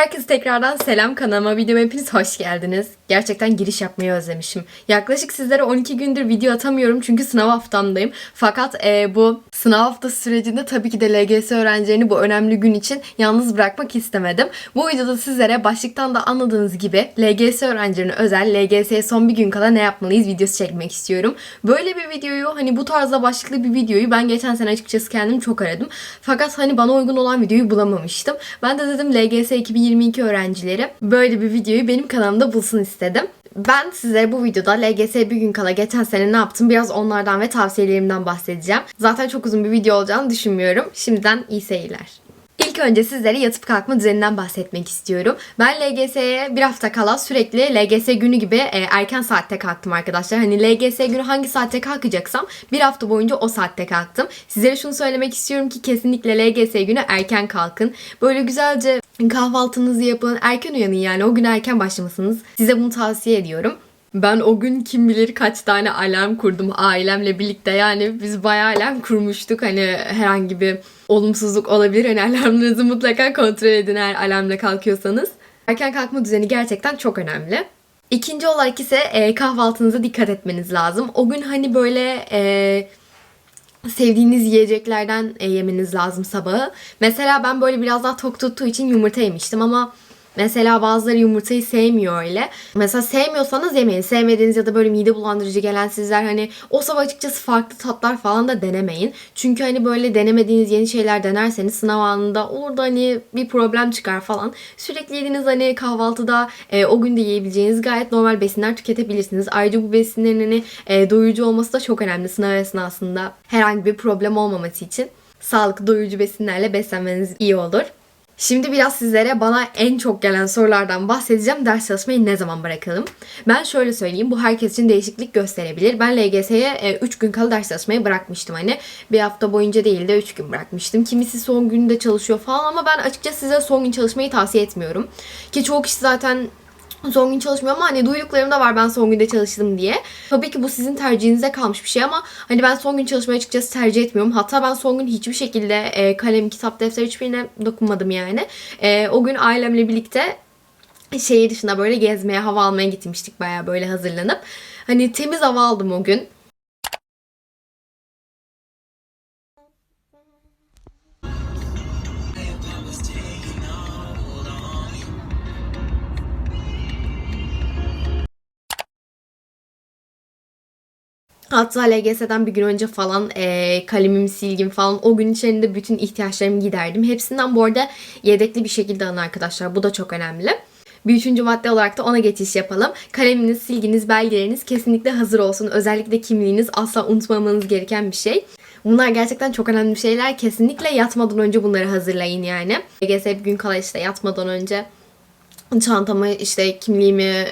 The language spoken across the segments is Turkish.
Herkese tekrardan selam kanalıma videoma hepiniz hoş geldiniz. Gerçekten giriş yapmayı özlemişim. Yaklaşık sizlere 12 gündür video atamıyorum çünkü sınav haftamdayım. Fakat e, bu sınav haftası sürecinde tabii ki de LGS öğrencilerini bu önemli gün için yalnız bırakmak istemedim. Bu videoda sizlere başlıktan da anladığınız gibi LGS öğrencilerine özel LGS'ye son bir gün kala ne yapmalıyız videosu çekmek istiyorum. Böyle bir videoyu hani bu tarzda başlıklı bir videoyu ben geçen sene açıkçası kendim çok aradım. Fakat hani bana uygun olan videoyu bulamamıştım. Ben de dedim LGS 2022 öğrencileri böyle bir videoyu benim kanalımda bulsun istedim. Ben size bu videoda LGS bir gün kala geçen sene ne yaptım biraz onlardan ve tavsiyelerimden bahsedeceğim. Zaten çok uzun bir video olacağını düşünmüyorum. Şimdiden iyi seyirler. İlk önce sizlere yatıp kalkma düzeninden bahsetmek istiyorum. Ben LGS'ye bir hafta kala sürekli LGS günü gibi e, erken saatte kalktım arkadaşlar. Hani LGS günü hangi saatte kalkacaksam bir hafta boyunca o saatte kalktım. Sizlere şunu söylemek istiyorum ki kesinlikle LGS günü erken kalkın. Böyle güzelce kahvaltınızı yapın, erken uyanın yani o gün erken başlamasınız. Size bunu tavsiye ediyorum. Ben o gün kim bilir kaç tane alarm kurdum ailemle birlikte. Yani biz bayağı alarm kurmuştuk. Hani herhangi bir olumsuzluk olabilir. Hani alarmlarınızı mutlaka kontrol edin eğer alarmla kalkıyorsanız. Erken kalkma düzeni gerçekten çok önemli. İkinci olarak ise e, kahvaltınıza dikkat etmeniz lazım. O gün hani böyle e, sevdiğiniz yiyeceklerden e, yemeniz lazım sabahı. Mesela ben böyle biraz daha tok tuttuğu için yumurta yemiştim ama Mesela bazıları yumurtayı sevmiyor öyle. Mesela sevmiyorsanız yemeyin. Sevmediğiniz ya da böyle mide bulandırıcı gelen sizler hani o sabah açıkçası farklı tatlar falan da denemeyin. Çünkü hani böyle denemediğiniz yeni şeyler denerseniz sınav anında olur da hani bir problem çıkar falan. Sürekli yediğiniz hani kahvaltıda e, o gün de yiyebileceğiniz gayet normal besinler tüketebilirsiniz. Ayrıca bu besinlerin hani e, doyurucu olması da çok önemli sınav esnasında herhangi bir problem olmaması için. Sağlıklı doyurucu besinlerle beslenmeniz iyi olur. Şimdi biraz sizlere bana en çok gelen sorulardan bahsedeceğim. Ders çalışmayı ne zaman bırakalım? Ben şöyle söyleyeyim. Bu herkes için değişiklik gösterebilir. Ben LGS'ye 3 gün kala ders çalışmayı bırakmıştım. Hani bir hafta boyunca değil de 3 gün bırakmıştım. Kimisi son günde çalışıyor falan ama ben açıkçası size son gün çalışmayı tavsiye etmiyorum. Ki çoğu kişi zaten son gün çalışmıyor ama hani duyduklarım da var ben son günde çalıştım diye. Tabii ki bu sizin tercihinize kalmış bir şey ama hani ben son gün çalışmayı açıkçası tercih etmiyorum. Hatta ben son gün hiçbir şekilde e, kalem, kitap, defter hiçbirine dokunmadım yani. E, o gün ailemle birlikte şehir dışına böyle gezmeye, hava almaya gitmiştik bayağı böyle hazırlanıp. Hani temiz hava aldım o gün. Hatta LGS'den bir gün önce falan e, kalemim, silgim falan o gün içerisinde bütün ihtiyaçlarımı giderdim. Hepsinden bu arada yedekli bir şekilde alın arkadaşlar. Bu da çok önemli. Bir üçüncü madde olarak da ona geçiş yapalım. Kaleminiz, silginiz, belgeleriniz kesinlikle hazır olsun. Özellikle kimliğiniz asla unutmamanız gereken bir şey. Bunlar gerçekten çok önemli şeyler. Kesinlikle yatmadan önce bunları hazırlayın yani. LGS bir gün kala işte yatmadan önce çantamı işte kimliğimi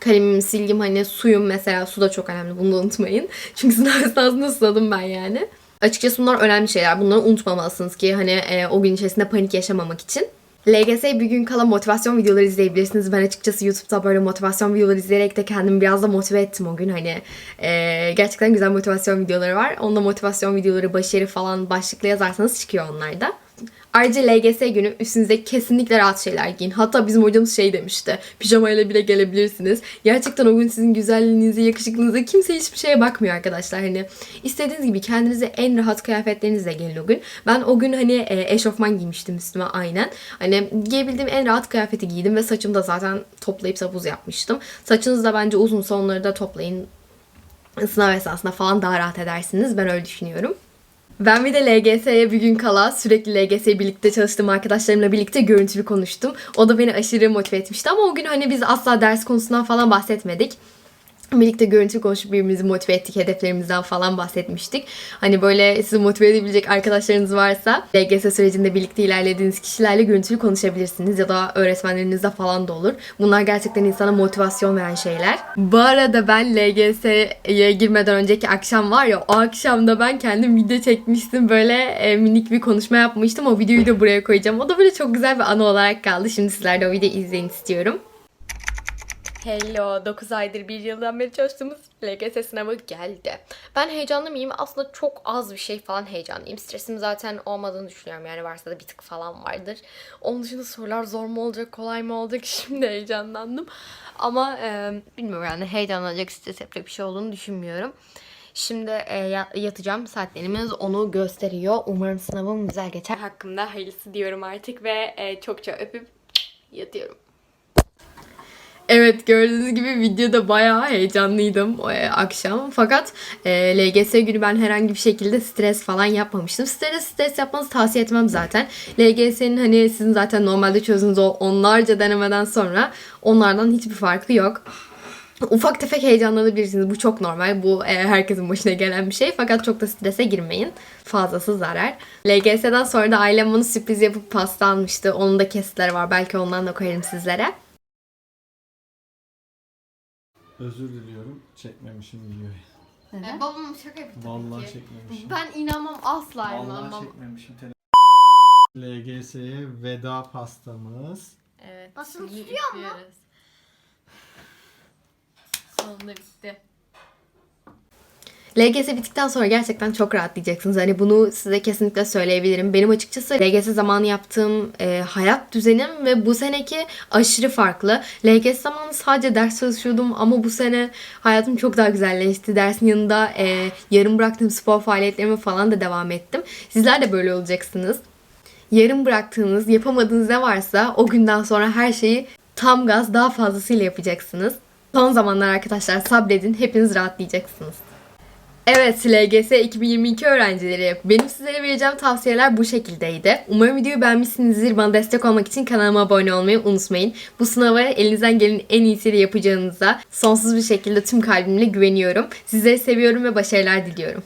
kalemim, silgim hani suyum mesela su da çok önemli bunu da unutmayın. Çünkü sınav esnasında susadım ben yani. Açıkçası bunlar önemli şeyler. Bunları unutmamalısınız ki hani e, o gün içerisinde panik yaşamamak için. LGS bir gün kala motivasyon videoları izleyebilirsiniz. Ben açıkçası YouTube'da böyle motivasyon videoları izleyerek de kendimi biraz da motive ettim o gün. Hani e, gerçekten güzel motivasyon videoları var. Onda motivasyon videoları, başarı falan başlıkla yazarsanız çıkıyor onlar da. Ayrıca LGS günü üstünüze kesinlikle rahat şeyler giyin. Hatta bizim hocamız şey demişti. Pijamayla bile gelebilirsiniz. Gerçekten o gün sizin güzelliğinize, yakışıklılığınıza kimse hiçbir şeye bakmıyor arkadaşlar. Hani istediğiniz gibi kendinize en rahat kıyafetlerinizle gelin o gün. Ben o gün hani e, eşofman giymiştim üstüme aynen. Hani giyebildiğim en rahat kıyafeti giydim ve saçımı da zaten toplayıp sapuz yapmıştım. Saçınız da bence uzunsa onları da toplayın. Sınav esasında falan daha rahat edersiniz. Ben öyle düşünüyorum. Ben bir de LGS'ye bir gün kala sürekli LGS'ye birlikte çalıştığım arkadaşlarımla birlikte görüntülü konuştum. O da beni aşırı motive etmişti ama o gün hani biz asla ders konusundan falan bahsetmedik. Birlikte görüntü konuşup birbirimizi motive ettik. Hedeflerimizden falan bahsetmiştik. Hani böyle sizi motive edebilecek arkadaşlarınız varsa LGS sürecinde birlikte ilerlediğiniz kişilerle görüntülü konuşabilirsiniz. Ya da öğretmenlerinizle falan da olur. Bunlar gerçekten insana motivasyon veren şeyler. Bu arada ben LGS'ye girmeden önceki akşam var ya o akşamda ben kendim video çekmiştim. Böyle e, minik bir konuşma yapmıştım. O videoyu da buraya koyacağım. O da böyle çok güzel bir anı olarak kaldı. Şimdi sizler de o videoyu izleyin istiyorum. Hello, 9 aydır bir yıldan beri çalıştığımız LGS sınavı geldi. Ben heyecanlı mıyım? Aslında çok az bir şey falan heyecanlıyım. Stresim zaten olmadığını düşünüyorum. Yani varsa da bir tık falan vardır. Onun dışında sorular zor mu olacak, kolay mı olacak? Şimdi heyecanlandım. Ama e, bilmiyorum yani heyecanlanacak, stres yapacak bir şey olduğunu düşünmüyorum. Şimdi e, ya- yatacağım. Saatlerimiz onu gösteriyor. Umarım sınavım güzel geçer. Hakkımda hayırlısı diyorum artık ve e, çokça öpüp yatıyorum. Evet gördüğünüz gibi videoda bayağı heyecanlıydım e, akşam. Fakat e, LGS günü ben herhangi bir şekilde stres falan yapmamıştım. Stres stres yapmanızı tavsiye etmem zaten. LGS'nin hani sizin zaten normalde çözdüğünüz o onlarca denemeden sonra onlardan hiçbir farkı yok. Ufak tefek heyecanlanabilirsiniz. Bu çok normal. Bu e, herkesin başına gelen bir şey. Fakat çok da strese girmeyin. Fazlası zarar. LGS'den sonra da ailem bana sürpriz yapıp pasta almıştı. Onun da kesitleri var. Belki ondan da koyarım sizlere. Özür diliyorum. Çekmemişim videoyu. E, babam şaka yaptı. Vallahi çekmemişim. Ben inanmam asla Vallahi inanmam. çekmemişim. Tele- LGS'ye veda pastamız. Evet. Basılı şimdi tutuyor mu? üflüyoruz. Sonunda bitti. LGS bittikten sonra gerçekten çok rahatlayacaksınız. Hani bunu size kesinlikle söyleyebilirim. Benim açıkçası LGS zamanı yaptığım e, hayat düzenim ve bu seneki aşırı farklı. LGS zamanı sadece ders çalışıyordum ama bu sene hayatım çok daha güzelleşti. Dersin yanında e, yarım bıraktığım spor faaliyetlerime falan da devam ettim. Sizler de böyle olacaksınız yarım bıraktığınız, yapamadığınız ne varsa o günden sonra her şeyi tam gaz daha fazlasıyla yapacaksınız. Son zamanlar arkadaşlar sabredin, hepiniz rahatlayacaksınız. Evet LGS 2022 öğrencileri benim sizlere vereceğim tavsiyeler bu şekildeydi. Umarım videoyu beğenmişsinizdir. Bana destek olmak için kanalıma abone olmayı unutmayın. Bu sınavı elinizden gelenin en iyisiyle yapacağınıza sonsuz bir şekilde tüm kalbimle güveniyorum. Sizleri seviyorum ve başarılar diliyorum.